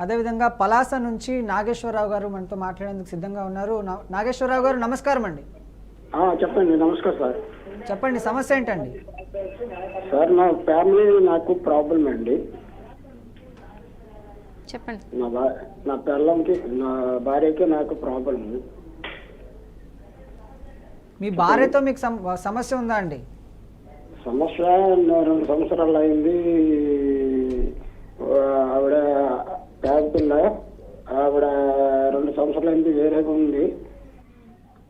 అదేవిధంగా పలాస నుంచి నాగేశ్వరరావు గారు మనతో మాట్లాడేందుకు సిద్ధంగా ఉన్నారు. నా- నాగేశ్వరరావు గారు నమస్కారం అండి. ఆ, చెప్పండి నమస్కారం సార్. చెప్పండి సమస్య ఏంటండి? సార్ నా ఫ్యామిలీ నాకు ప్రాబ్లం అండి. చెప్పండి. నా భా నా పిల్లలకి నా భార్యకి నాకు ప్రాబ్లం. మీ భార్యతో మీకు సమ- సమస్య ఉందా అండి? సమస్య రెండు సంవత్సరాలు అయింది ఆ, ఆవిడ పిల్ల ఆవిడ రెండు సంవత్సరాలు అయింది వేరేగా ఉంది.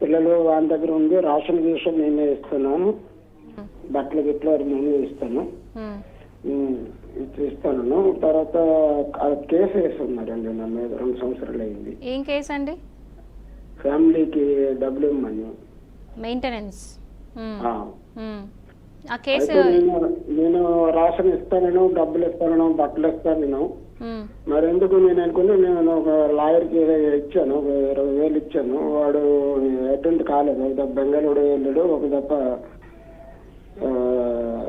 పిల్లలు వాని దగ్గర ఉంది. రేషన్ గీషన్ నేనే ఇస్తున్నాను బట్టలు గిట్లు అది నేనే ఇస్తాను. ఇస్తాను. తర్వాత కేసు వేస్తున్నారండి నా మీద రెండు సంవత్సరాలు అయింది. ఏం కేసు అండి? ఫ్యామిలీకి డబ్బులు ఇమ్మని. మెయింటెనెన్స్. ఆ. కేసు నేను రేషన్ ఇస్తాను డబ్బులు ఇస్తాను బట్టలు ఇస్తాను Hmm. మరి ఎందుకు నేను అనుకుని నేను ఒక లాయర్కి ఇచ్చాను ఒక ఇరవై వేలు ఇచ్చాను. వాడు అటెండ్ కాలేదు. ఒక దప్ప బెంగళూరు వెళ్ళాడు ఒక దప్ప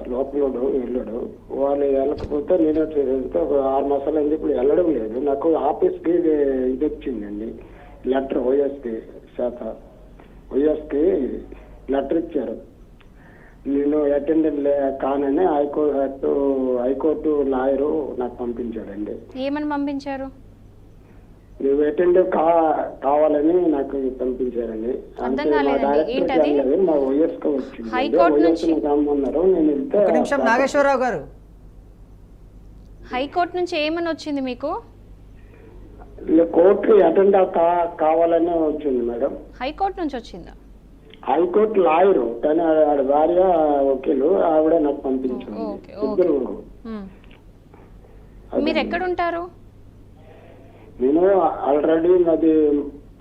లోపలోడు వెళ్ళాడు. వాళ్ళు వెళ్ళకపోతే నేను వెళ్తే ఒక ఆరు మాసాలు అయింది. ఇప్పుడు వెళ్ళడం లేదు. నాకు ఆఫీస్కి ఇది వచ్చిందండి. లెటర్ ఓఎస్కి శాత. ఓఎస్కి లెటర్ ఇచ్చారు. నేను attendant కానని high court high court lawyer నాకు పంపించాడండి. ఏమని పంపించారు? నువ్వు అటెండ్ కా కావాలని నాకు పంపించారండి. అర్థం మా కాలేదండి. డైరెక్టర్కి ఏంటది? వెళ్ళలేదు, మా వైఎస్కి వచ్చింది. హైకోర్టు నుంచి- రమ్మన్నారు. నేను వెళ్తే ఒక నిమిషం నాగేశ్వరరావు గారు. హైకోర్టు నుంచి ఏమని వచ్చింది మీకు? కోర్టు అటెండ్ కావాలని వచ్చింది మేడం. హైకోర్టు నుంచి వచ్చిందా? హైకోర్టు లాయరు కానీ ఆవిడ భార్య వకీలు ఆవిడ నాకు. ఇద్దరు ఉమ్. మీరు ఎక్కడ ఉంటారు నేను ఆల్రెడీ నాది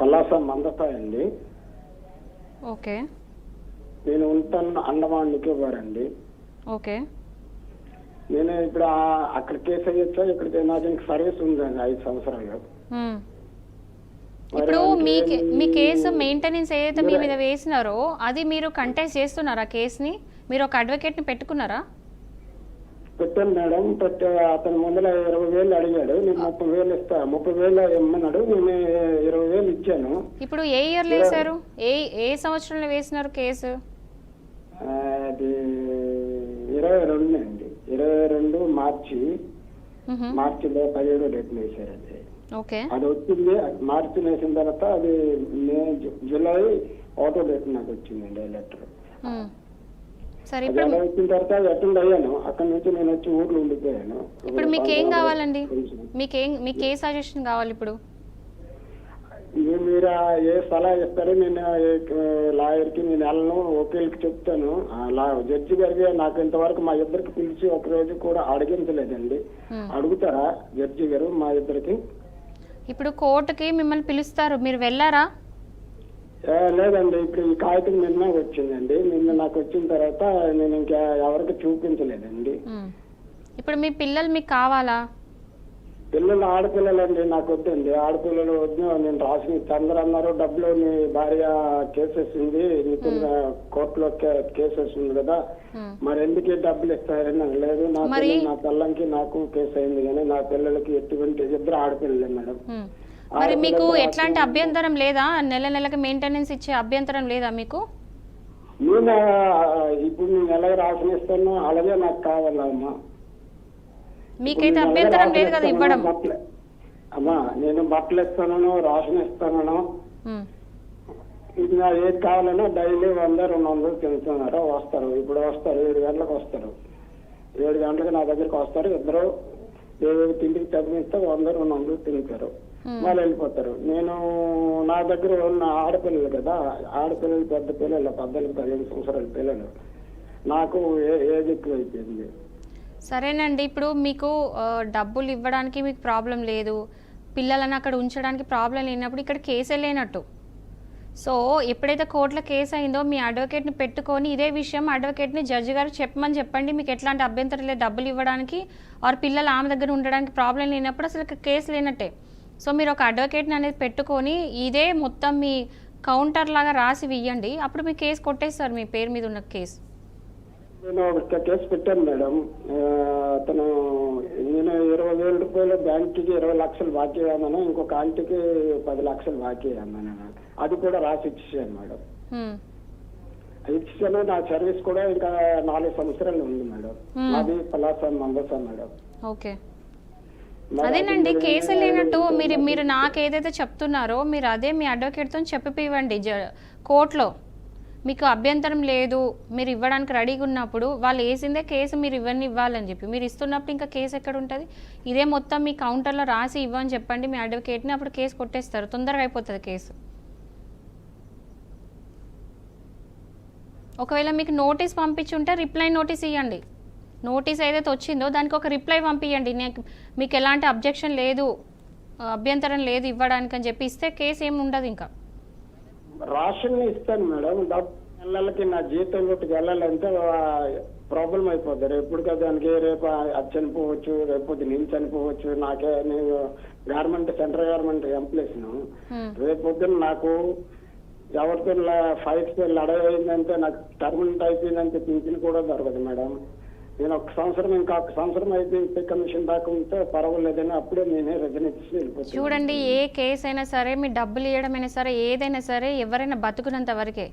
పలాస మందప అండి. ఓకే. నేను ఉంటాను అండమాన్ నికోబార్ అండి ఓకే. నేను ఇప్పుడు అక్కడ కేసు అయ్యొచ్చా? ఇక్కడ నా దీనికి సర్వీస్ ఉందండి ఐదు సంవత్సరాలు. ఇప్పుడు మీ మీ కేసు మెయింటెనెన్స్ ఏదైతే మీ మీద వేసినారో అది మీరు కంటెస్ట్ చేస్తున్నారా కేసుని? మీరు ఒక అడ్వకేట్ని పెట్టుకున్నారా? పెట్టాను మేడం. పెట్టే అతని ముందర ఇరవై వేలు అడిగాడు. నేను ముప్పై వేలు ఇస్తా ముప్పై వేలు ఇమ్మన్నాడు. నేను ఇరవై వేలు ఇచ్చాను. ఇప్పుడు ఏ ఇయర్లో వేశారు? ఏ ఏ సంవత్సరంలో వేసినారు కేసు? అది ఇరవై రెండు అండి. ఇరవై రెండు మార్చి. మార్చిలో పదిహేడో డేట్ వేశారండి ఓకే అది వచ్చింది మార్చి వేసిన తర్వాత అది మే జూలై ఒకటో డేట్ నాకు వచ్చిందండి ఆ లెటర్. సరే అలా వచ్చిన తర్వాత అటెండ్ అయ్యాను. అక్కడ నుంచి నేను వచ్చి ఊర్లో ఉండిపోయాను. ఇప్పుడు మీకు ఏం కావాలండి. మీకేం మీకు ఏ సజెషన్ కావాలి ఇప్పుడు? మీరు ఏ సలహా ఇస్తారో నేను లాయర్కి నేను వెళ్ళను వకీల్కి చెప్తాను. జడ్జి గారికి నాకు ఇంతవరకు మా ఇద్దరికి పిలిచి ఒక రోజు కూడా అడిగించలేదండి. అడుగుతారా జడ్జి గారు మా ఇద్దరికి? ఇప్పుడు కోర్టుకి మిమ్మల్ని పిలుస్తారు. మీరు వెళ్ళారా? లేదండి. ఇప్పుడు ఈ కాగితం నిన్న వచ్చిందండి. నిన్న నాకు వచ్చిన తర్వాత నేను ఇంకా ఎవరికి చూపించలేదండి. ఇప్పుడు మీ పిల్లలు మీకు కావాలా? పిల్లలు ఆడపిల్లలండి నాకు వద్దండి ఆడపిల్లలు వద్దు నేను రాసి చంద్ర అన్నారు డబ్బులు నీ భార్య కేసేసింది నీకు కోర్టులో కేసెస్ ఉంది కదా. మరి ఎందుకు డబ్బులు ఇస్తారని నాకు లేదు. నా పిల్లలు నా పిల్లలకి నాకు కేసు అయింది కానీ నా పిల్లలకి ఎటువంటి ఇద్దరు ఆడపిల్లలే మేడం. మరి మీకు ఎట్లాంటి అభ్యంతరం లేదా? నెల నెలకి మెయింటెనెన్స్ ఇచ్చే అభ్యంతరం లేదా మీకు? నేను ఇప్పుడు నేను ఎలా రాసినిస్తానో అలాగే నాకు కావాలమ్మా. మీకైతే అభ్యంతరం లేదు కదా ఇవ్వడం? అమ్మా నేను బట్టలు ఇస్తాను రాషన్ ఇస్తాను నా ఏది కావాలన్నా డైలీ వంద రెండు వందలు తింటున్నారు వస్తారు. ఇప్పుడు వస్తారు ఏడు గంటలకు వస్తారు. ఏడు గంటలకు నా దగ్గరికి వస్తారు. ఇద్దరు ఏడు తిండికి తగ్గిస్తే వంద రెండు వందలు తింటారు. వాళ్ళు వెళ్ళిపోతారు. నేను నా దగ్గర ఉన్న ఆడపిల్లలు కదా ఆడపిల్లలు పెద్ద పిల్లలు పద్దెనిమిది పదిహేను సంవత్సరాల పిల్లలు. నాకు ఏ- ఏజ్ ఎక్కువ అయిపోయింది సరేనండి ఇప్పుడు మీకు డబ్బులు ఇవ్వడానికి మీకు ప్రాబ్లం లేదు. పిల్లలను అక్కడ ఉంచడానికి ప్రాబ్లం లేనప్పుడు ఇక్కడ కేసే లేనట్టు. సో ఎప్పుడైతే కోర్టులో కేసు అయిందో మీ అడ్వకేట్ని పెట్టుకొని ఇదే విషయం అడ్వకేట్ని జడ్జి గారు చెప్పమని చెప్పండి మీకు ఎట్లాంటి అభ్యంతరం లేదు డబ్బులు ఇవ్వడానికి ఆర్ పిల్లలు ఆమె దగ్గర ఉండడానికి ప్రాబ్లం లేనప్పుడు అసలు కేసు లేనట్టే. సో మీరు ఒక అడ్వకేట్ని అనేది పెట్టుకొని ఇదే మొత్తం మీ కౌంటర్ లాగా రాసి ఇవ్వండి అప్పుడు మీ కేసు కొట్టేస్తారు మీ పేరు మీద ఉన్న కేసు. నేను ఒక కేసు పెట్టాను మేడం. ఆ, అతను నేను ఇరవై వేల రూపాయలు బ్యాంకుకి ఇరవై లక్షలు బాకీ అన్నాను ఇంకొక ఆంటీకి పది లక్షలు బాకీ అన్నాను అది కూడా రాసి ఇచ్చేసాను మేడం. హ్మ్. ఇచ్చాను నా సర్వీస్ కూడా ఇంకా నాలుగు సంవత్సరాలు ఉంది మేడం. అది పలాసా మందసా మేడం. ఓకే. అదేనండి అది కేసు లేనట్టు మీరు మీరు నాకు ఏదైతే చెప్తున్నారో మీరు అదే మీ అడ్వకేట్తో చెప్పిపివ్వండి కోర్టులో. మీకు అభ్యంతరం లేదు మీరు ఇవ్వడానికి రెడీగా ఉన్నప్పుడు వాళ్ళు వేసిందే కేసు మీరు ఇవన్నీ ఇవ్వాలని చెప్పి. మీరు ఇస్తున్నప్పుడు ఇంకా కేసు ఎక్కడ ఉంటుంది ఇదే మొత్తం మీ కౌంటర్లో రాసి ఇవ్వని చెప్పండి మీ అడ్వకేట్ని అప్పుడు కేసు కొట్టేస్తారు. తొందరగా అయిపోతుంది కేసు. ఒకవేళ మీకు నోటీస్ పంపించుంటే రిప్లై నోటీస్ ఇవ్వండి నోటీస్ ఏదైతే వచ్చిందో దానికి ఒక రిప్లై పంపించండి నాకు మీకు ఎలాంటి అబ్జెక్షన్ లేదు అభ్యంతరం లేదు ఇవ్వడానికి అని చెప్పి ఇస్తే కేసు ఏమి ఉండదు ఇంకా. రాషన్ ఇస్తాను మేడం. నెలలకి నా జీతంలోకి వెళ్ళాలంటే ప్రాబ్లం అయిపోద్ది. రేపు దానికి రేపు అది చనిపోవచ్చు రేపు నేను చనిపోవచ్చు. నాకే నేను గవర్నమెంట్ సెంట్రల్ గవర్నమెంట్ ఎంప్లాయీస్ హ్మ్. రేపు పొద్దున్న నాకు ఎవరితో ఫైట్స్ లడై అయిందంటే నాకు టర్మినెంట్ అయిపోయిందంటే పింఛన్ కూడా దొరకదు మేడం. నేను ఒక సంవత్సరం ఇంకా ఒక సంవత్సరం అయితే కమిషన్ దాకా ఉంటే పర్వాలేదని అప్పుడే నేనే రిజన్ ఇచ్చి వెళ్ళిపోతాను చూడండి ఏ కేసు అయినా సరే మీ డబ్బులు ఇవ్వడమైనా సరే ఏదైనా సరే ఎవరైనా బతుకున్నంత వరకే.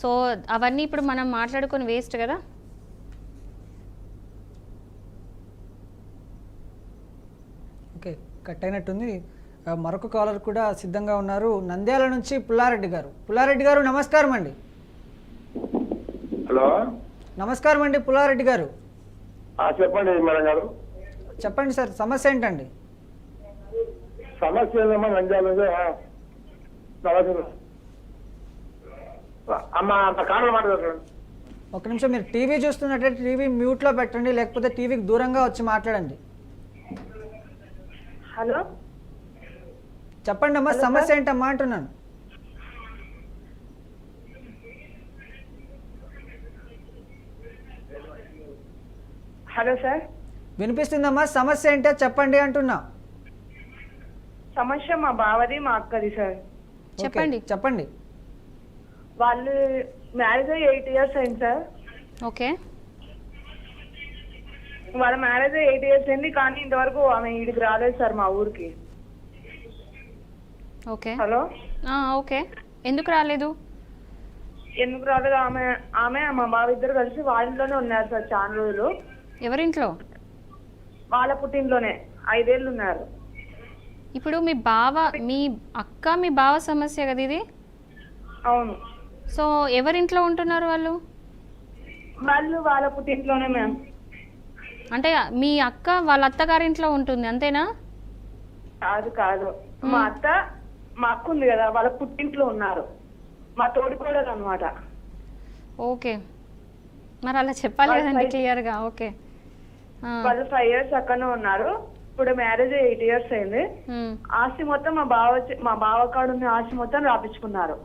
సో అవన్నీ ఇప్పుడు మనం మాట్లాడుకొని వేస్ట్ కదా? ఓకే కట్ అయినట్టుంది. మరొక కాలర్ కూడా సిద్ధంగా ఉన్నారు. నంద్యాల నుంచి పుల్లారెడ్డి గారు. పుల్లారెడ్డి గారు నమస్కారం అండి. హలో? నమస్కారం అండి పుల్లారెడ్డి గారు. చెప్పండి మేడం గారు. చెప్పండి సార్ సమస్య ఏంటండి? సమస్య నంద్యాల. అమ్మ అంత కారణం ఒక నిమిషం మీరు టీవీ చూస్తున్నట్టయితే టీవీ మ్యూట్లో పెట్టండి లేకపోతే టీవీకి దూరంగా వచ్చి మాట్లాడండి. హలో? చెప్పండి అమ్మా సమస్య ఏంటమ్మా అంటున్నాను. Hello sir. వినిపిస్తుందమ్మా? సమస్య ఏంటో చెప్పండి అంటున్నా. సమస్య మా బావది మా అక్కది సార్. చెప్పండి. చెప్పండి. వాళ్ళు మ్యారేజ్ అయ్యి ఎయిట్ ఇయర్స్ అయింది సార్. ఓకే. వాళ్ళ మ్యారేజ్ అయ్యి ఎయిట్ ఇయర్స్ అయింది కానీ ఇంతవరకు ఆమె ఈడికి రాలేదు సార్ మా ఊరికి. ఓకే. హలో? ఆ, ఓకే. ఎందుకు రాలేదు? ఎందుకు రాలేదు? ఆమె ఆమె మా బావ ఇద్దరు కలిసి వాళ్ళలోనే ఉన్నారు సార్ చాలా రోజులు. ఎవరింట్లో? వాళ్ళ పుట్టింట్లోనే. ఐదేళ్ళు ఉన్నారు ఇప్పుడు మీ బావ మీ అక్క మీ బావ సమస్య కదా ఇది? అవును. సో ఎవరింట్లో ఉంటున్నారు వాళ్ళు? వాళ్ళు వాళ్ళ పుట్టింట్లోనే మ్యామ్. అంటే మీ అక్క వాళ్ళ అత్తగారింట్లో ఉంటుంది అంతేనా? కాదు కాదు. మా అత్త మా అక్క ఉంది కదా వాళ్ళ పుట్టింట్లో ఉన్నారు. మా తోడికోడలు అనమాట ఓకే. మరి అలా చెప్పాలి కదండి క్లియర్గా ఓకే. వాళ్ళు ఫైవ్ ఇయర్స్ అక్కడనే ఉన్నారు. ఇప్పుడు మ్యారేజ్ ఎయిట్ ఇయర్స్ అయింది. ఆస్తి మొత్తం మా బావ మా బావ కాడు ఉన్న ఆస్తి మొత్తం రాపించుకున్నారు.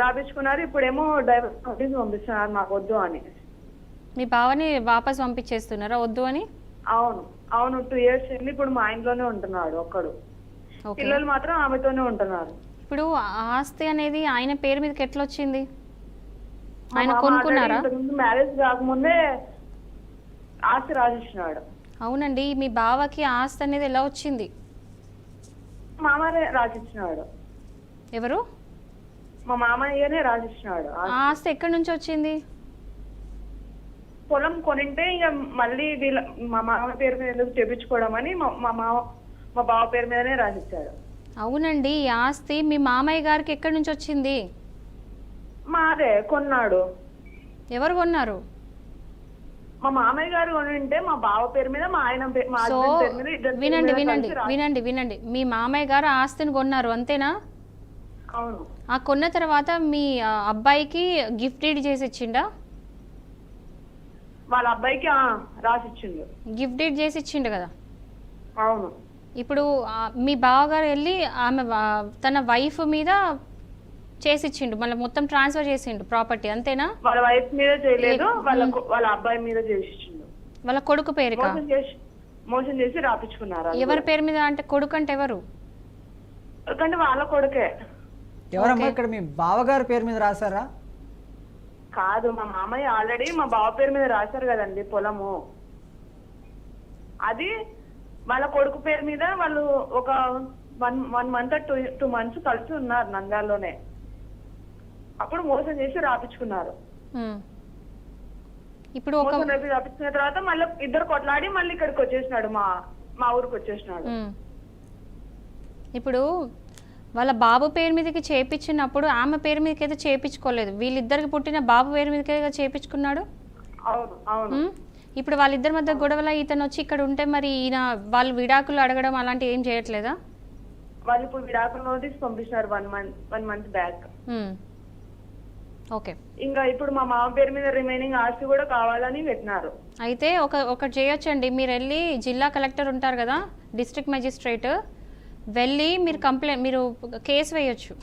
రాపించుకున్నారు. ఇప్పుడేమో డైవర్స్ నోటీస్ పంపిస్తున్నారు మాకు వద్దు అని. మీ బావని వాపస్ పంపించేస్తున్నారా? వద్దు అని? అవును. అవును టూ ఇయర్స్ అయింది. ఇప్పుడు మా ఇంట్లోనే ఉంటున్నాడు ఒక్కడు. పిల్లలు మాత్రం ఆమెతోనే ఉంటున్నారు. ఇప్పుడు ఆస్తి అనేది ఆయన పేరు మీదకి ఎట్లా వచ్చింది ఆయన కొనుక్కున్నారా? మ్యారేజ్ కాకముందే ఆస్తి రాసిచ్చినాడు. అవునండి మీ బావకి ఆస్తి అనేది ఎలా వచ్చింది? మామనే రాసిచ్చినాడు. ఎవరు? మా మామయ్యనే రాసిచ్చినాడు. ఆస్తి ఎక్కడి నుంచి వచ్చింది? పొలం కొనింటే ఇక మళ్ళీ వీళ్ళ మా మామ పేరు మీద ఎందుకు చేపించుకోవడం అని మా మా మామ మా బావ పేరు మీదనే రాసిచ్చాడు. అవునండి ఈ ఆస్తి మీ మామయ్య గారికి ఎక్కడి నుంచి వచ్చింది? మాదే కొన్నాడు. ఎవరు కొన్నారు? మా మామయ్య గారు కొనింటే మా బావ పేరు మీద మా ఆయన మా సో పేరు మీద ఇద్దరి పేరు వినండి మీద వినండి కలిసి రా- వినండి వినండి. మీ మామయ్య గారు ఆస్తిని కొన్నారు అంతేనా? అవును. ఆ కొన్న తర్వాత మీ ఆ, అబ్బాయికి గిఫ్ట్ డీడ్ చేసి ఇచ్చిండా? వాళ్ళ అబ్బాయికి ఆ, రాసిచ్చిండు గిఫ్ట్ డీడ్ చేసి ఇచ్చిండు కదా? అవును. ఇప్పుడు ఆ, మీ బావగారు వెళ్ళి ఆమె వా- తన వైఫ్ మీద చేసి ఇచ్చిండు మళ్ళీ మొత్తం ట్రాన్స్ఫర్ చేసిండు ప్రాపర్టీ అంతేనా? వాళ్ళ వైఫ్ మీద చేయలేదు వాళ్ళ వాళ్ళ అబ్బాయి మీద చేసిచ్చిండు. వాళ్ళ కొడుకు పేరుకా? మోసం చేసి మోసం చేసి రాపించుకున్నారు ఎవరి. పేరు మీద అంటే కొడుకు అంటే ఎవరు? ఎందుకంటే వాళ్ళ కొడుకే. ఎవరమ్మా. ఇక్కడ మీ బావగారి పేరు మీద రాశారా? కాదు మా మామయ్య ఆల్రెడీ మా బావ పేరు మీద రాశారు కదండి పొలము. అది వాళ్ళ కొడుకు పేరు మీద వాళ్ళు ఒక one one month two two months కలిసి ఉన్నారు నంద్యాలలోనే. అప్పుడు మోసం చేసి రాపించుకున్నారు. ఇప్పుడు మోసం రేపు రాపించుకున్న తర్వాత మళ్ళీ ఇద్దరు కొట్లాడి మళ్ళీ ఇక్కడికి వచ్చేసినాడు మా మా ఊరికి వచ్చేసినాడు. ఇప్పుడు వాళ్ళ బాబు పేరు మీదకి చేపించినప్పుడు ఆమె పేరు మీదకి అయితే చేపించుకోలేదు. వీళ్ళిద్దరికి పుట్టిన బాబు పేరు మీదకే చేపించుకున్నాడు? అవును అవును. ఉమ్. ఇప్పుడు వాళ్ళిద్దరి మధ్య గొడవల ఇతను వచ్చి ఇక్కడ ఉంటే మరి ఈయన వాళ్ళు విడాకులు అడగడం అలాంటివి ఏం చేయట్లేదా? వాళ్ళు ఇప్పుడు విడాకుల notice పంపించినారు one month one month back. ఇంకా ఇప్పుడు మా మామ పేరు మీద రిమైనింగ్ ఆస్తి కూడా కావాలని పెట్టినారు. అయితే ఒక ఒకటి చేయొచ్చండి. మీరు వెళ్ళి జిల్లా కలెక్టర్ ఉంటారు కదా డిస్ట్రిక్ట్ మెజిస్ట్రేట్ వెళ్ళి మీరు కంప్లైంట్ మీరు కేసు వేయొచ్చు.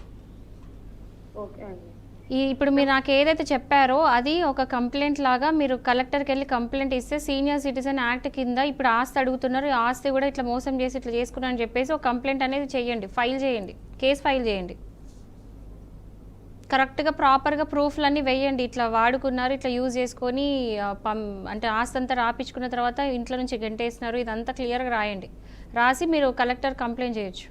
ఈ ఇప్పుడు మీరు నాకు ఏదైతే చెప్పారో అది ఒక కంప్లైంట్ లాగా మీరు కలెక్టర్కి వెళ్ళి కంప్లైంట్ ఇస్తే సీనియర్ సిటిజన్ యాక్ట్ కింద ఇప్పుడు ఆస్తి అడుగుతున్నారు. ఆస్తి కూడా ఇట్లా మోసం చేసి ఇట్లా చేసుకున్నారని చెప్పేసి ఒక కంప్లైంట్ అనేది చేయండి. ఫైల్ చేయండి. కేసు ఫైల్ చేయండి. కరెక్ట్గా ప్రాపర్గా ప్రూఫ్లన్నీ వేయండి. ఇట్లా వాడుకున్నారు ఇట్లా యూజ్ చేసుకొని పం అంటే ఆస్తి అంతా రాపించుకున్న తర్వాత ఇంట్లో నుంచి గంటేస్తున్నారు ఇదంతా క్లియర్గా రాయండి. రాసి మీరు కలెక్టర్ కంప్లైంట్ చేయొచ్చు.